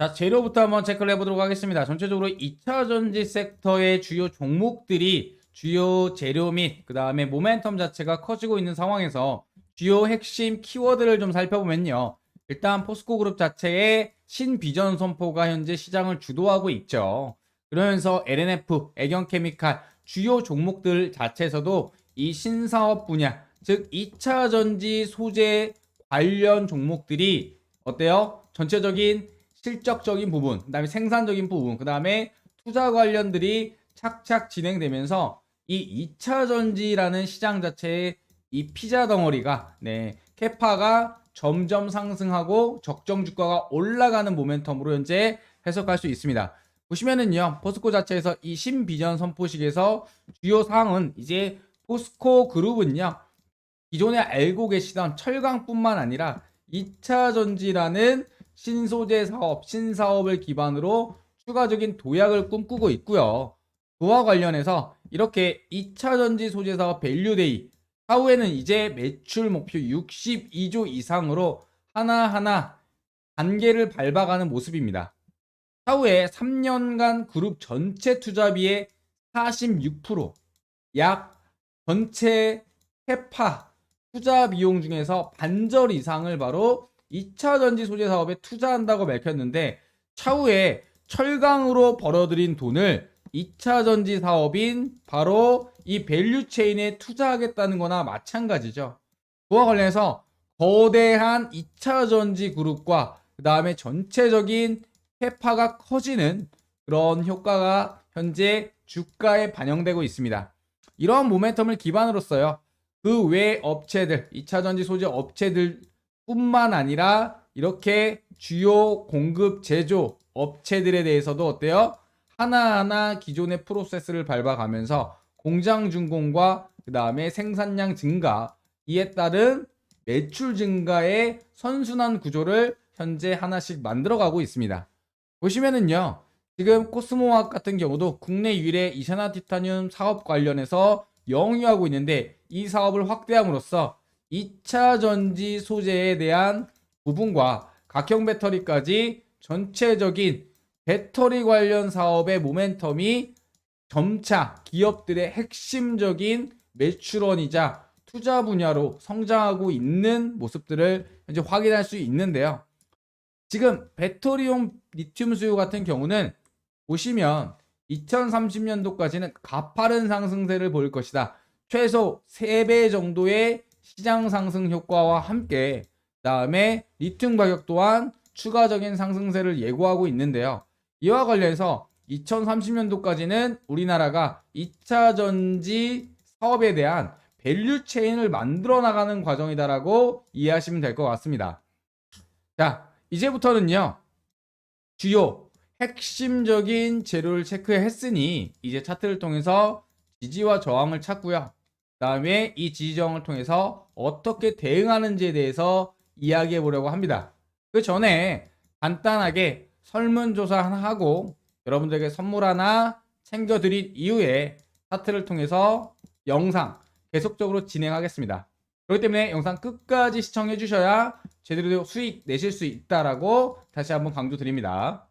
자, 재료부터 한번 체크를 해보도록 하겠습니다. 전체적으로 2차 전지 섹터의 주요 종목들이 주요 재료 및 그 다음에 모멘텀 자체가 커지고 있는 상황에서 주요 핵심 키워드를 좀 살펴보면요. 일단 포스코 그룹 자체의 신비전 선포가 현재 시장을 주도하고 있죠. 그러면서 LNF, 애경케미칼 주요 종목들 자체에서도 이 신사업 분야, 즉 2차 전지 소재 관련 종목들이 어때요? 전체적인 실적적인 부분, 그 다음에 생산적인 부분, 그 다음에 투자 관련들이 착착 진행되면서 이 2차 전지라는 시장 자체의 이 피자 덩어리가 네, 캐파가 점점 상승하고 적정 주가가 올라가는 모멘텀으로 현재 해석할 수 있습니다. 보시면은요, 포스코 자체에서 이 신비전 선포식에서 주요 사항은 이제 포스코 그룹은요, 기존에 알고 계시던 철강뿐만 아니라 2차 전지라는 신소재 사업, 신사업을 기반으로 추가적인 도약을 꿈꾸고 있고요. 그와 관련해서 이렇게 2차 전지 소재 사업 밸류데이 하후에는 이제 매출 목표 62조 이상으로 하나하나 단계를 밟아가는 모습입니다. 차후에 3년간 그룹 전체 투자비의 46%, 약 전체 캐파 투자 비용 중에서 반절 이상을 바로 2차 전지 소재 사업에 투자한다고 밝혔는데 차후에 철강으로 벌어들인 돈을 2차 전지 사업인 바로 이 밸류 체인에 투자하겠다는 거나 마찬가지죠. 그와 관련해서 거대한 2차 전지 그룹과 그 다음에 전체적인 캐파가 커지는 그런 효과가 현재 주가에 반영되고 있습니다. 이러한 모멘텀을 기반으로써요. 그 외 업체들, 2차 전지 소재 업체들 뿐만 아니라 이렇게 주요 공급 제조 업체들에 대해서도 어때요? 하나하나 기존의 프로세스를 밟아가면서 공장 준공과 그 다음에 생산량 증가 이에 따른 매출 증가의 선순환 구조를 현재 하나씩 만들어가고 있습니다. 보시면은요. 지금 코스모학 같은 경우도 국내 유일의 이산화티타늄 사업 관련해서 영위하고 있는데 이 사업을 확대함으로써 2차 전지 소재에 대한 부분과 각형 배터리까지 전체적인 배터리 관련 사업의 모멘텀이 점차 기업들의 핵심적인 매출원이자 투자 분야로 성장하고 있는 모습들을 현재 확인할 수 있는데요. 지금 배터리용 리튬 수요 같은 경우는 보시면 2030년도까지는 가파른 상승세를 보일 것이다. 최소 3배 정도의 시장 상승 효과와 함께 그다음에 리튬 가격 또한 추가적인 상승세를 예고하고 있는데요. 이와 관련해서 2030년도까지는 우리나라가 2차 전지 사업에 대한 밸류 체인을 만들어 나가는 과정이다라고 이해하시면 될 것 같습니다. 자, 이제부터는요. 주요 핵심적인 재료를 체크했으니 이제 차트를 통해서 지지와 저항을 찾고요. 그다음에 이 지지 저항을 통해서 어떻게 대응하는지에 대해서 이야기해 보려고 합니다. 그 전에 간단하게 설문조사 하나 하고 여러분들에게 선물 하나 챙겨드린 이후에 차트를 통해서 영상 계속적으로 진행하겠습니다. 그렇기 때문에 영상 끝까지 시청해 주셔야 제대로 수익 내실 수 있다라고 다시 한번 강조드립니다.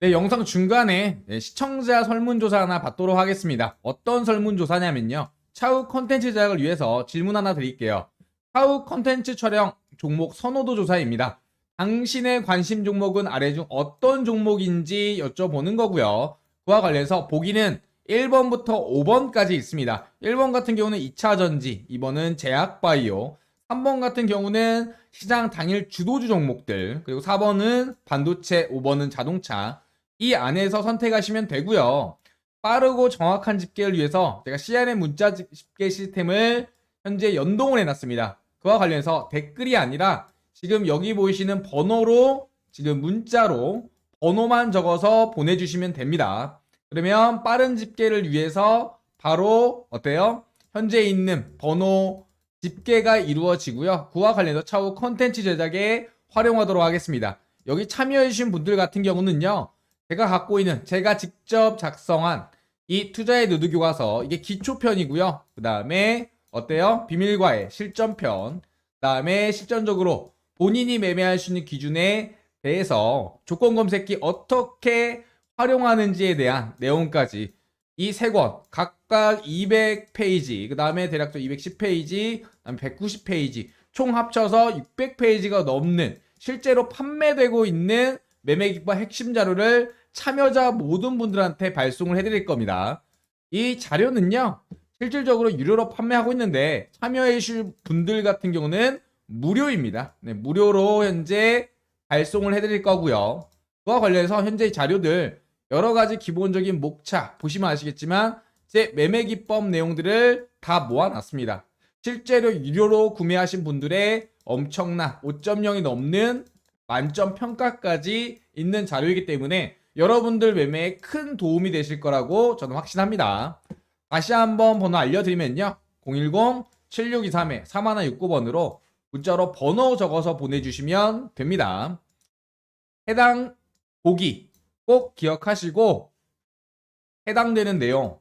네, 영상 중간에 네, 시청자 설문조사 하나 받도록 하겠습니다. 어떤 설문조사냐면요. 차후 컨텐츠 제작을 위해서 질문 하나 드릴게요. 차후 컨텐츠 촬영 종목 선호도 조사입니다. 당신의 관심 종목은 아래 중 어떤 종목인지 여쭤보는 거고요. 그와 관련해서 보기는 1번부터 5번까지 있습니다. 1번 같은 경우는 2차 전지, 2번은 제약바이오, 3번 같은 경우는 시장 당일 주도주 종목들, 그리고 4번은 반도체, 5번은 자동차. 이 안에서 선택하시면 되고요. 빠르고 정확한 집계를 위해서 제가 CRM 문자 집계 시스템을 현재 연동을 해놨습니다. 그와 관련해서 댓글이 아니라 지금 여기 보이시는 번호로 지금 문자로 번호만 적어서 보내주시면 됩니다. 그러면 빠른 집계를 위해서 바로 어때요? 현재 있는 번호 집계가 이루어지고요. 그와 관련해서 차후 컨텐츠 제작에 활용하도록 하겠습니다. 여기 참여해주신 분들 같은 경우는요. 제가 갖고 있는 제가 직접 작성한 이 투자의 누드 교과서 이게 기초편이고요. 그 다음에 어때요? 비밀과의 실전편. 그 다음에 실전적으로 본인이 매매할 수 있는 기준의 대해서 조건 검색기 어떻게 활용하는지에 대한 내용까지 이 세 권 각각 200페이지 그 다음에 대략적으로 210페이지 그다음에 190페이지 총 합쳐서 600페이지가 넘는 실제로 판매되고 있는 매매기법 핵심 자료를 참여자 모든 분들한테 발송을 해드릴 겁니다. 이 자료는요 실질적으로 유료로 판매하고 있는데 참여해주실 분들 같은 경우는 무료입니다. 네, 무료로 현재 발송을 해드릴 거고요. 그와 관련해서 현재 이 자료들 여러 가지 기본적인 목차 보시면 아시겠지만 제 매매 기법 내용들을 다 모아놨습니다. 실제로 유료로 구매하신 분들의 엄청난 5.0이 넘는 만점 평가까지 있는 자료이기 때문에 여러분들 매매에 큰 도움이 되실 거라고 저는 확신합니다. 다시 한번 번호 알려드리면요. 010-7623-3169번으로 문자로 번호 적어서 보내주시면 됩니다. 해당 보기 꼭 기억하시고 해당되는 내용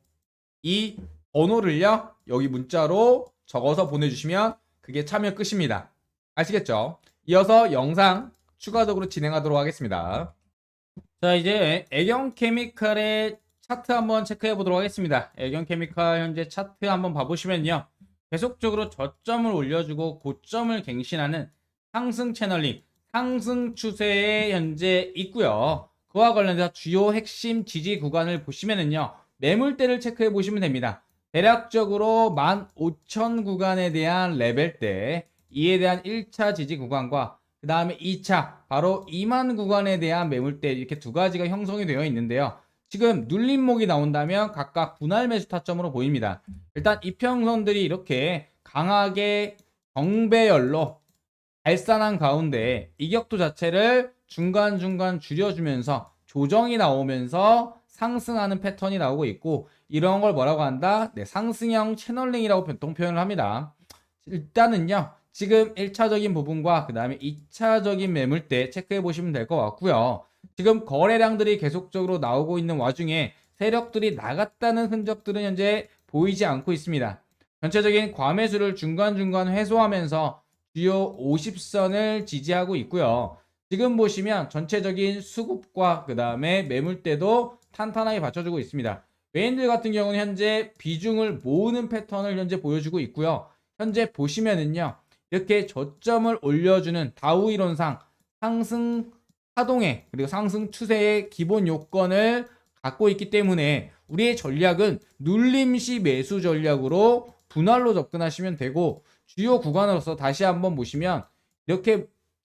이 번호를요 여기 문자로 적어서 보내주시면 그게 참여 끝입니다. 아시겠죠? 이어서 영상 추가적으로 진행하도록 하겠습니다. 자 이제 애경 케미칼의 차트 한번 체크해 보도록 하겠습니다. 애경 케미칼 현재 차트 한번 봐보시면요. 계속적으로 저점을 올려주고 고점을 갱신하는 상승 채널링, 상승 추세에 현재 있고요. 그와 관련해서 주요 핵심 지지 구간을 보시면은요. 매물대를 체크해 보시면 됩니다. 대략적으로 15,000 구간에 대한 레벨대, 이에 대한 1차 지지 구간과 그 다음에 2차 바로 2만 구간에 대한 매물대 이렇게 두 가지가 형성이 되어 있는데요. 지금 눌림목이 나온다면 각각 분할 매수 타점으로 보입니다. 일단 이평선들이 이렇게 강하게 정배열로 발산한 가운데 이격도 자체를 중간중간 줄여주면서 조정이 나오면서 상승하는 패턴이 나오고 있고 이런 걸 뭐라고 한다? 네, 상승형 채널링이라고 보통 표현을 합니다. 일단은요. 지금 1차적인 부분과 그 다음에 2차적인 매물대 체크해 보시면 될 것 같고요. 지금 거래량들이 계속적으로 나오고 있는 와중에 세력들이 나갔다는 흔적들은 현재 보이지 않고 있습니다. 전체적인 과매수를 중간중간 회수하면서 주요 50선을 지지하고 있고요. 지금 보시면 전체적인 수급과 그 다음에 매물대도 탄탄하게 받쳐주고 있습니다. 외인들 같은 경우는 현재 비중을 모으는 패턴을 현재 보여주고 있고요. 현재 보시면은요. 이렇게 저점을 올려주는 다우 이론상 상승 파동의 그리고 상승 추세의 기본 요건을 갖고 있기 때문에 우리의 전략은 눌림시 매수 전략으로 분할로 접근하시면 되고 주요 구간으로서 다시 한번 보시면 이렇게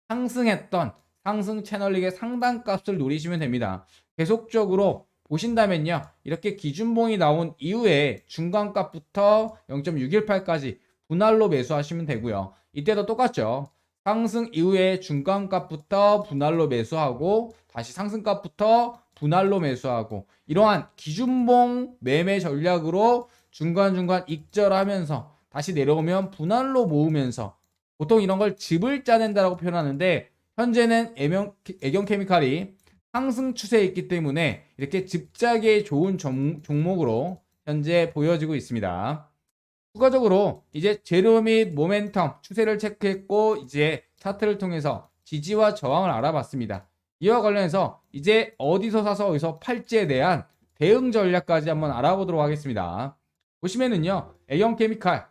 상승했던 상승 채널링의 상단값을 노리시면 됩니다. 계속적으로 보신다면요. 이렇게 기준봉이 나온 이후에 중간값부터 0.618까지 분할로 매수하시면 되고요. 이때도 똑같죠. 상승 이후에 중간값부터 분할로 매수하고 다시 상승값부터 분할로 매수하고 이러한 기준봉 매매 전략으로 중간중간 익절하면서 다시 내려오면 분할로 모으면서 보통 이런 걸 집을 짜낸다라고 표현하는데 현재는 애경, 케미칼이 상승 추세에 있기 때문에 이렇게 집자기에 좋은 종, 종목으로 현재 보여지고 있습니다. 추가적으로 이제 재료 및 모멘텀 추세를 체크했고 이제 차트를 통해서 지지와 저항을 알아봤습니다. 이와 관련해서 이제 어디서 사서 어디서 팔지에 대한 대응 전략까지 한번 알아보도록 하겠습니다. 보시면은요, 애경 케미칼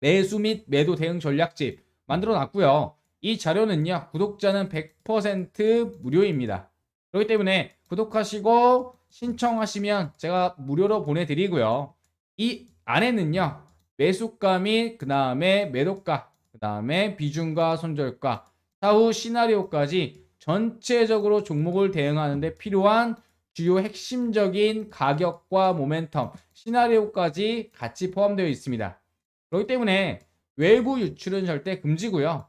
매수 및 매도 대응 전략집 만들어 놨고요. 이 자료는요, 구독자는 100% 무료입니다. 그렇기 때문에 구독하시고 신청하시면 제가 무료로 보내드리고요. 이 안에는요, 매수가 및그 다음에 매도가, 그 다음에 비중과 손절가, 사후 시나리오까지 전체적으로 종목을 대응하는데 필요한 주요 핵심적인 가격과 모멘텀, 시나리오까지 같이 포함되어 있습니다. 그렇기 때문에 외부 유출은 절대 금지고요.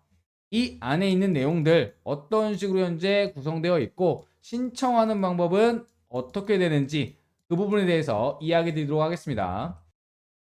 이 안에 있는 내용들 어떤 식으로 현재 구성되어 있고 신청하는 방법은 어떻게 되는지 그 부분에 대해서 이야기 드리도록 하겠습니다.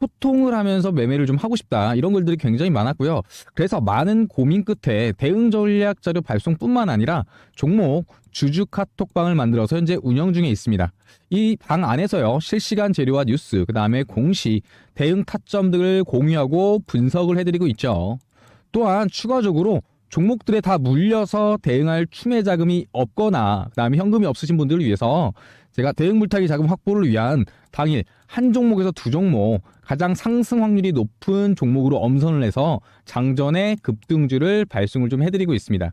소통을 하면서 매매를 좀 하고 싶다. 이런 글들이 굉장히 많았고요. 그래서 많은 고민 끝에 대응 전략 자료 발송뿐만 아니라 종목 주주 카톡방을 만들어서 현재 운영 중에 있습니다. 이 방 안에서요. 실시간 재료와 뉴스, 그 다음에 공시, 대응 타점 등을 공유하고 분석을 해 드리고 있죠. 또한 추가적으로 종목들에 다 물려서 대응할 추매 자금이 없거나 그다음에 현금이 없으신 분들을 위해서 제가 대응 물타기 자금 확보를 위한 당일 한 종목에서 두 종목 가장 상승 확률이 높은 종목으로 엄선을 해서 장전의 급등주를 발송을 좀 해드리고 있습니다.